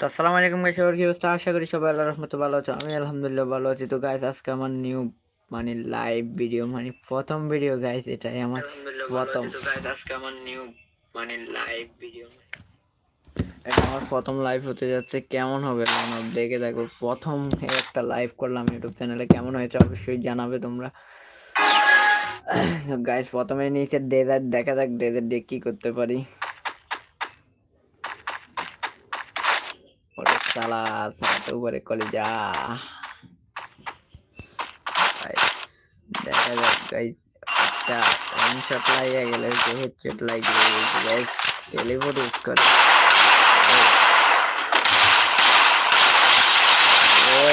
তো আসসালামু আলাইকুম গাইস সবার কি অবস্থা? আশা করি সবাই আল্লাহর রহমতে ভালো আছো। আমি আলহামদুলিল্লাহ ভালো আছি। তো গাইস আজকে আমার নিউ মানে লাইভ ভিডিও মানে প্রথম ভিডিও গাইস এটাই আমার প্রথম। আজকে আমার নিউ মানে লাইভ ভিডিও এটা আমার প্রথম লাইভ হতে যাচ্ছে। কেমন হবে মানব দেখে দেখো। প্রথম একটা লাইভ করলাম ইউটিউব চ্যানেলে কেমন হয়েছে অবশ্যই জানাবে তোমরা। গাইস প্রথমে নিচে ডেজার্ট দেখা যাক ডেজার্ট দিয়ে কি করতে পারি। সালাতে উপরে কলেজা Guys, দেখা যাক গাইস একটা ওয়ান শট লাগিয়ে গেলে হচ্ছে হেডশট লাগিয়ে গেছে গাইস টেলিপোর্ট ইউজ করে ও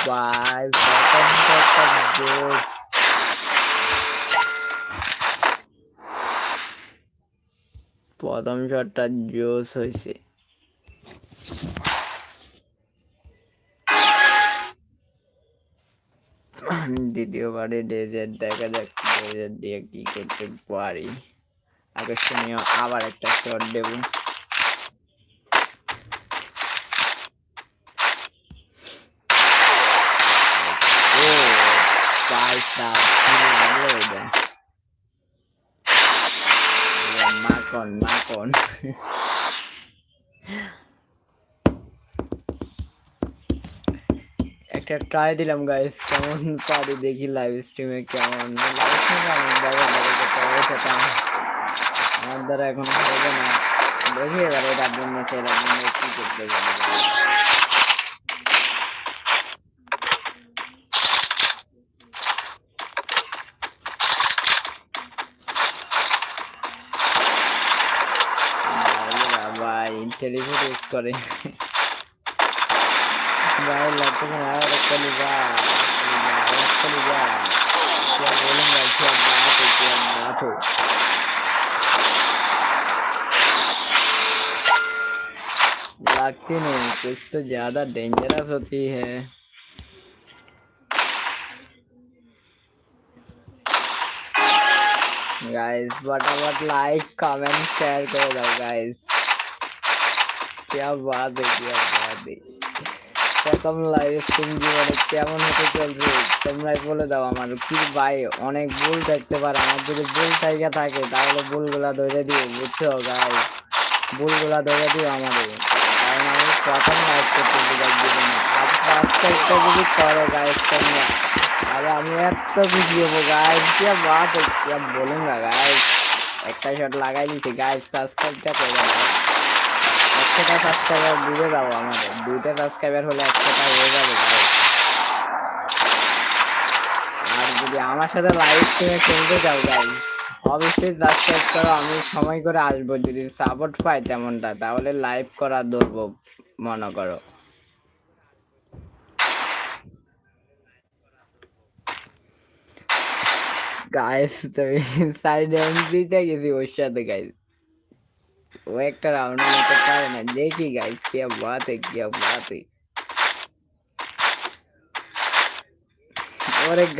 ভাই প্রথম শটটা জোস প্রথম শটটা জোস হয়েছে দ্বিতীয়বারে ডেজার্ট দেখা যাক ডেজার্ট দিয়ে কি করতে পারি? আকর্ষণীয়, আবার একটা শট দেব। মাখন মাখন। একটা ট্রাই দিলাম গাইস কেমন পারি দেখি লাইভ স্ট্রিমে কেমন লাইভ স্ট্রিমে আমি দেখা দেখা করতে হবে সেটা আমার দ্বারা এখন হবে না দেখি এবার এটা জন্য সেটার জন্য কি করতে পারি ভাই টেলিফোন ইউজ করে भाई रखा लिया क्या क्या बात है क्या बात लगती नहीं कुछ तो ज़्यादा डेंजरस होती है। गाइस फटाफट लाइक कमेंट शेयर कर गाइस क्या बात है, क्या बात है। প্রথম লাইভ স্ট্রিম জীবনে কেমন হতে চলছে, তোমরাই বলে দাও আমার। কি ভাই, অনেক ভুল থাকতে পারে। আমার যদি ভুল জায়গা থাকে, তাহলে ভুলগুলা ধরে দিও, বুঝছ গাই ভুলগুলা ধরে দিও আমাদের। কারণ আমি প্রথম লাইভ করতে জীবনে। আর একটা যদি করো গাইজ তোমরা আরে আমি এত খুশি হব গাইজ বাত কি বলুঙ্গা গাইজ একটা শট লাগাই দিছি। গাইজ সাবস্ক্রাইবটা করে একশোটা সাবস্ক্রাইবার দিয়ে দাও আমাদের দুইটা সাবস্ক্রাইবার হলে একশোটা হয়ে যাবে। আর যদি আমার সাথে লাইভ স্ট্রিমে খেলতে ভাই অবশ্যই সাবস্ক্রাইব করো, আমি সময় করে আসব। যদি সাপোর্ট পাই তেমনটা, তাহলে লাইভ করা ধরবো, মনে করো। গাইস তো সাইড এমপিতে গেছি ওর সাথে গাইস वो एक राउंड में तो पाए ना देखी गाइस क्या बात है क्या बात है और एक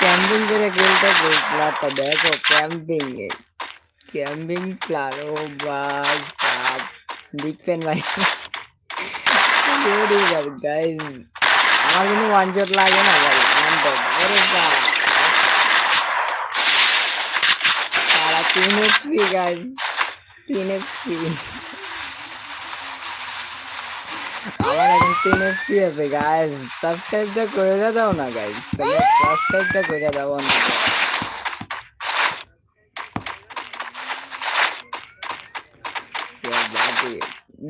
कैंपिंग করে খেলতে প্লাটটা দেখো ক্যাম্পিং এ ক্যাম্পিং প্লাট ও ভাই সাব বিগ ফ্যান ভাই গুড ইজ গাইস আমার কিন্তু ওয়ান শট লাগে না ভাই ওয়ান শট আরে বাপ সারা তিন এক্সপি গাইস আমার এখন তিন এফপি আছে গাইজ সাবস্ক্রাইবটা করে দাও না গাইজ সাবস্ক্রাইবটা করে দাও, অন্তত।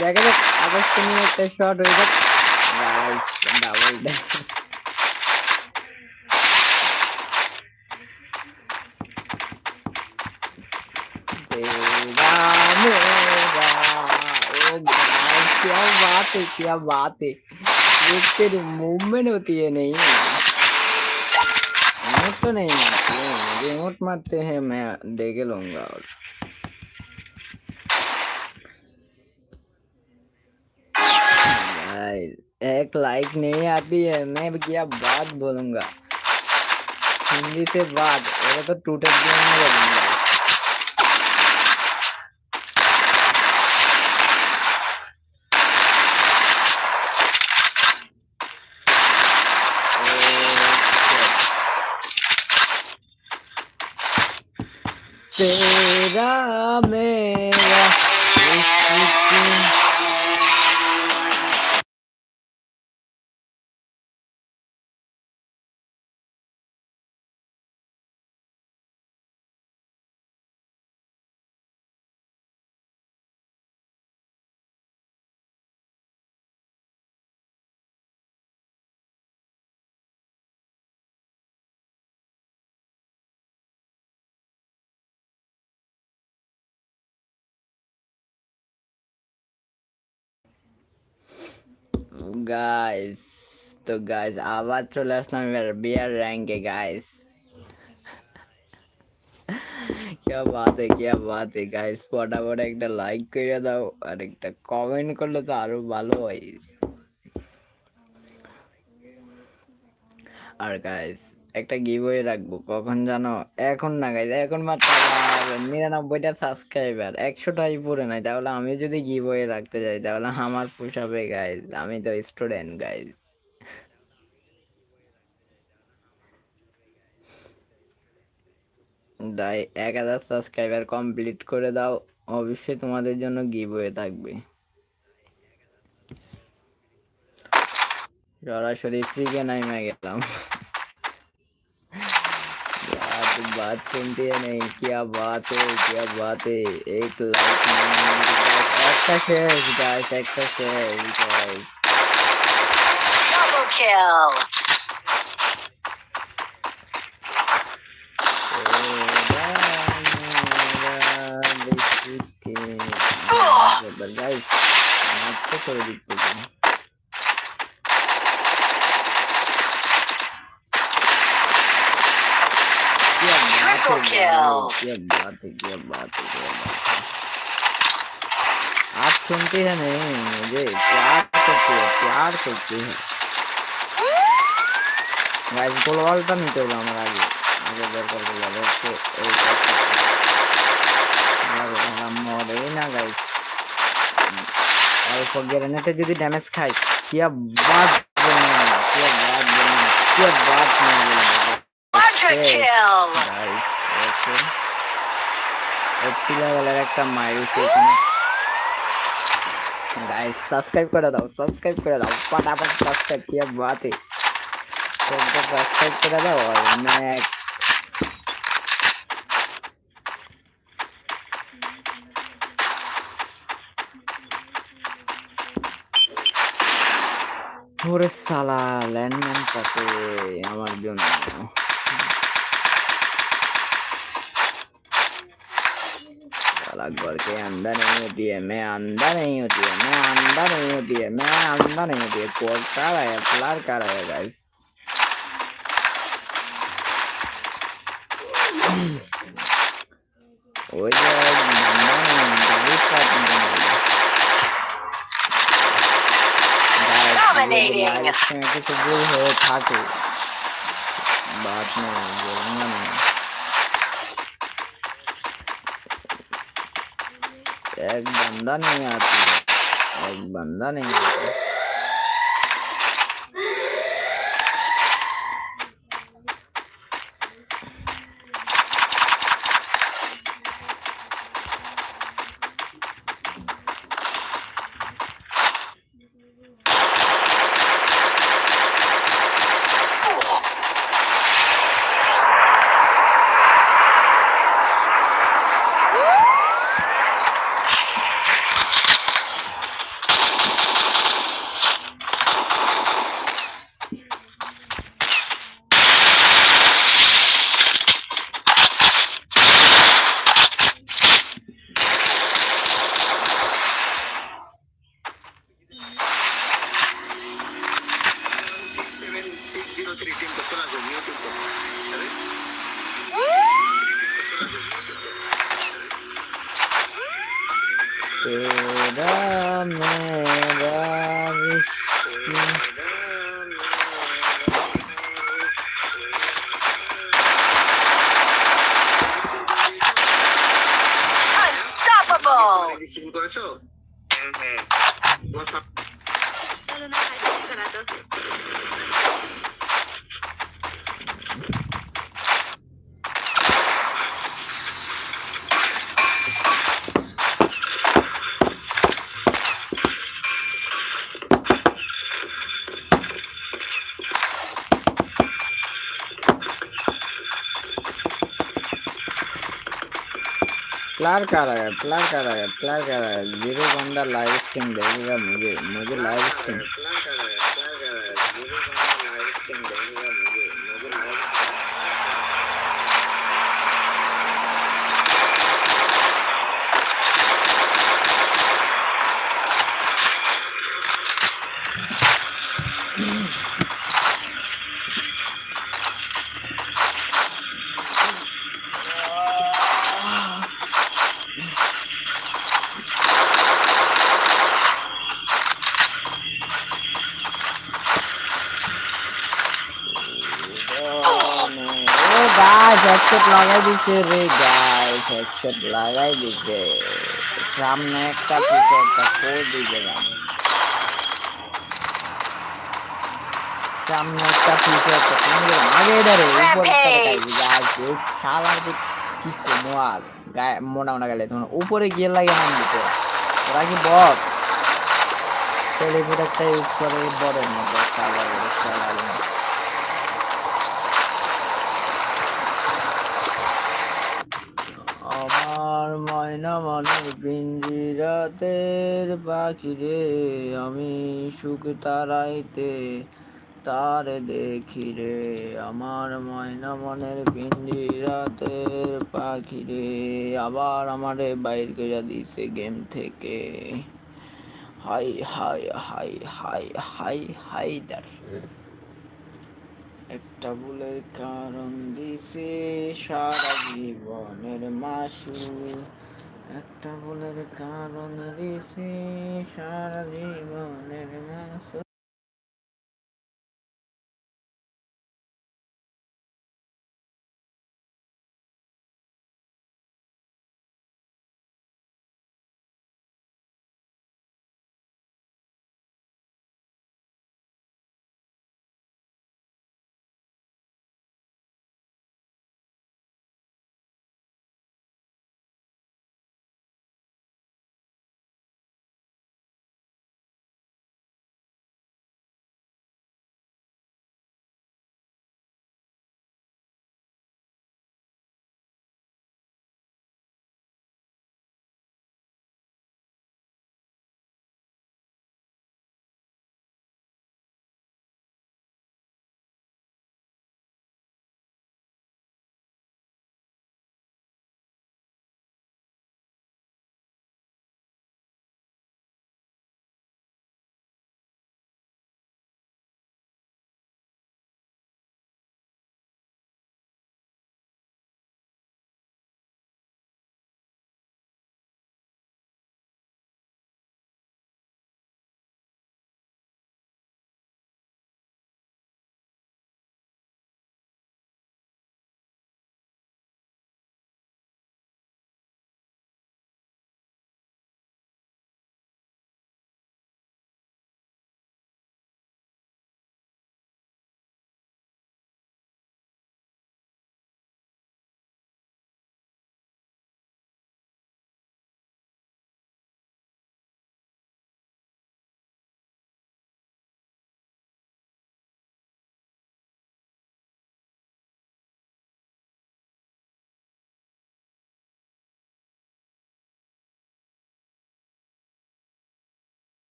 দেখা যাক আগস্ট একটা শর্ট হয়ে যাক। ডাবল क्या बात है, क्या बात है। तेरी मूवमेंट होती है, नहीं। रिमोट तो नहीं मारते हैं रिमोट मारते हैं, मैं देख लूँगा। और एक लाइक नहीं आती है, मैं क्या बात बोलूँगा। हिंदी से बात, वो तो टूटे बोलूँगा तेरा मेरा গাইস তো গাইস আবার চলে আসলাম এবার বিয়ার র্যাঙ্কে গাইস क्या बात है क्या बात है गाइस ফটাফট একটা লাইক করে দাও আর একটা কমেন্ট করলে তো আরো ভালো হয় আর গাইস একটা গিভওয়ে রাখব, কখন জানো? এখন না গাইস এখন মাত্র নিরানব্বইটা সাবস্ক্রাইবার একশোটাই পুরে নাই তাহলে আমি যদি গিভওয়ে রাখতে যাই, তাহলে আমার পোষাবে গাইস আমি তো স্টুডেন্ট গাইস তাই এক হাজার সাবস্ক্রাইবার কমপ্লিট করে দাও, অবশ্যই তোমাদের জন্য গিভওয়ে থাকবে। সরাসরি ফ্রিকে নাইমে গেলাম। तुम बात सुनते है नहीं क्या बात है क्या बात है? एक lakh extra shares guys extra shares guys double kill Triple kill. क्या बात है क्या बात है क्या बात है आप सुनते हैं नहीं मुझे प्यार करते हैं प्यार करते हैं গাইস গোলওয়ালটা নিতে হবে আমার আগে আগে দরকার গোলওয়াল হচ্ছে এই মরেই না গাইস অল্প গ্রেনেটে যদি ড্যামেজ খাই কিয়া বাদ বলনা কিয়া বাদ বলনা কিয়া বাদ না বলনা Quadra kill. গাইস ওকে এপিলা বলার একটা মাইরুছে এখানে গাইস সাবস্ক্রাইব করে দাও সাবস্ক্রাইব করে দাও फटाफट সাবস্ক্রাইব কিয়া বাত है सबको সাবস্ক্রাইব করে দাও আর मैं ওরে সালা ল্যান্ডম্যান পাতে আমার জন্য साला घर के अंदर नहीं होती है मैं अंदर नहीं होती है मैं अंदर नहीं होती है मैं अंदर नहीं होती है कोड का रहा है प्लार का रहा है गाइस ওই যে নাম্বার গাড়ি পার্কিং Dominating. কিছু ভুল হয়ে থাকে বাত নেই বলুন না एक बंदा नहीं आता। एक बंदा नहीं आता। Unstoppable. प्लार कर रहा है प्लार कर रहा है प्लार कर रहा है जीरो बंदा लाइव स्ट्रीम देखेगा मुझे मुझे लाइव स्ट्रीम গাছ হেডসেট লাগাই দিছে রে গাছ হেডসেট লাগাই দিছে। সামনে একটা পিছে একটা দিকে গেলাম সামনে একটা পিছে একটা গেলাম আগে এদারে উপর শালার যে কি কমো আর। গায়ে মোটা মোটা গেলে তোমার উপরে গিয়ে লাগে নাম দিতে ওরা কি বট টেলিফোন একটা ইউজ করে বড়ের মতো শালার শালার আমার ময়না মনের পিঞ্জিরাতের পাখি রে, আমি সুখ তারাইতে তার দেখি রে। আমার ময়না মনের পিঞ্জিরাতের পাখি রে, আবার আমারে বাইর করে দিছে গেম থেকে। হাই হাই হাই হাই হাই, হাইদার। একটা ভুলের কারণ দিছে সারা জীবনের মাসু। একটা ভুলের কারণ দিছি সারা জীবনের মাসু।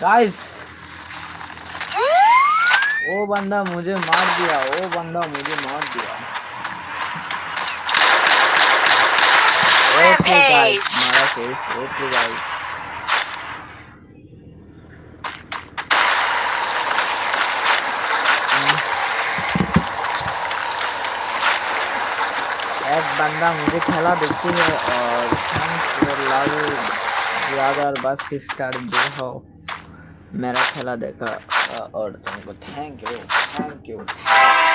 गाइस वो बंदा मुझे मार दिया वो बंदा मुझे मार दिया ओके गाइस मारा फेस ओके गाइस बंदा मुझे खेला देखती है और थैंक्स फॉर लव ब्रदर बस सिस्टर जो हो मेरा खेला देखा और तुमको thank you thank you thank spree.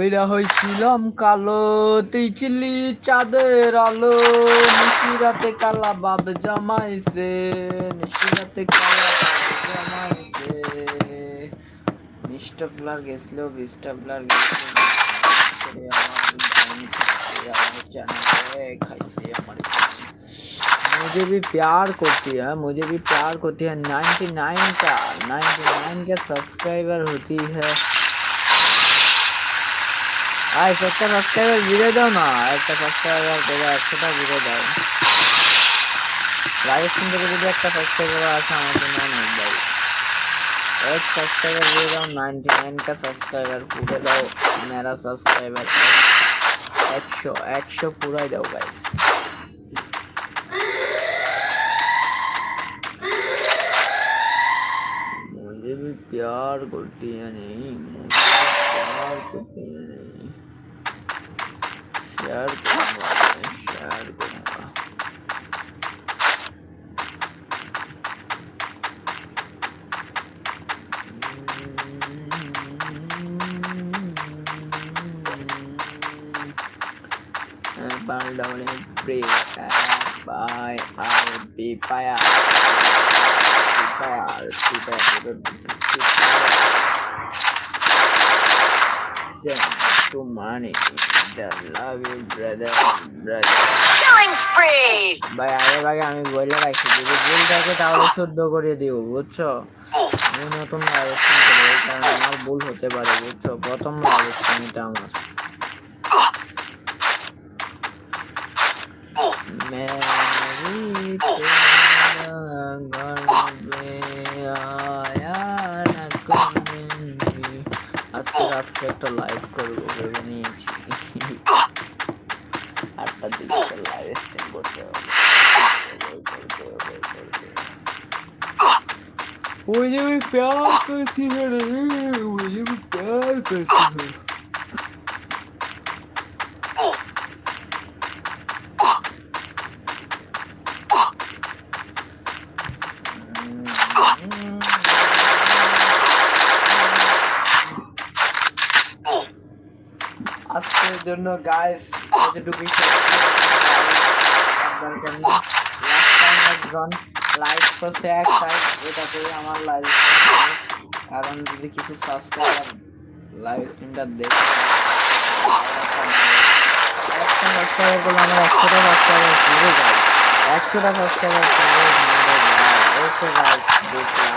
আমি না হয়েছিলাম কালো তুই চিল্লি চাঁদের আলো নিশিরাতে কালা বাব জামাইছে নিশিরাতে কালা বাব জামাইছে বিশটা প্লার গেছিল বিশটা প্লার গেছিল করে আমার ধান খাইছে, আমার চ্যানেলে খাইছে আমার मुझे भी प्यार करती है मुझे भी प्यार करती है 99 का 99 का सब्सक्राइबर होती है আজ একটা সাবস্ক্রাইবার জিরে দাও না একটা সাবস্ক্রাইবার দেবো একশোটা জিরে দাও রাজস্থান থেকে যদি একটা সাবস্ক্রাইবার আসে আমার জন্য অনেক ভাই एक सब्सक्राइबर दे रहा हूँ नाइन्टी नाइन का सब्सक्राइबर पूरे दो मेरा सब्सक्राइबर एक सौ एक सौ पूरा ही दो गाइस मुझे भी प्यार करती है नहीं मुझे भी प्यार करती है नहीं शेयर करूंगा मैं शेयर करूंगा Baldauli Free by RP Paya Paya To money. The love you brother brother. Killing spree. ভাই আগে ভাগে আমি বলে রাখছি যদি ভুল থাকে তাহলে শুদ্ধ করে দিও বুঝছ? আমি নতুন রাজস্থান করি কারণে আমার ভুল হতে পারে বুঝছ? প্রথম রাজস্থান এটা আমার। আজকে রাত্রে একটা লাইভ করবো ভেবে নিয়েছি আটটার দিকে একটা লাইভ স্ট্রিম করতে হবে করতে হবে, করতে হবে। मुझे भी प्यार करती है रे मुझे भी प्यार करती है আজকের জন্য গাইস এতটুকুই দরকার নেই একজন লাইক করছে এক টাইম এটাতেই আমার লাইভ কারণ যদি কিছু সাবস্ক্রাইবার লাইভ স্ট্রিমটা দেখে একটা সাবস্ক্রাইবার করলে আমার একশোটা সাবস্ক্রাইবার পুরো যায়। একশোটা সাবস্ক্রাইবার পুরো ওকে গাইস দেখলাম।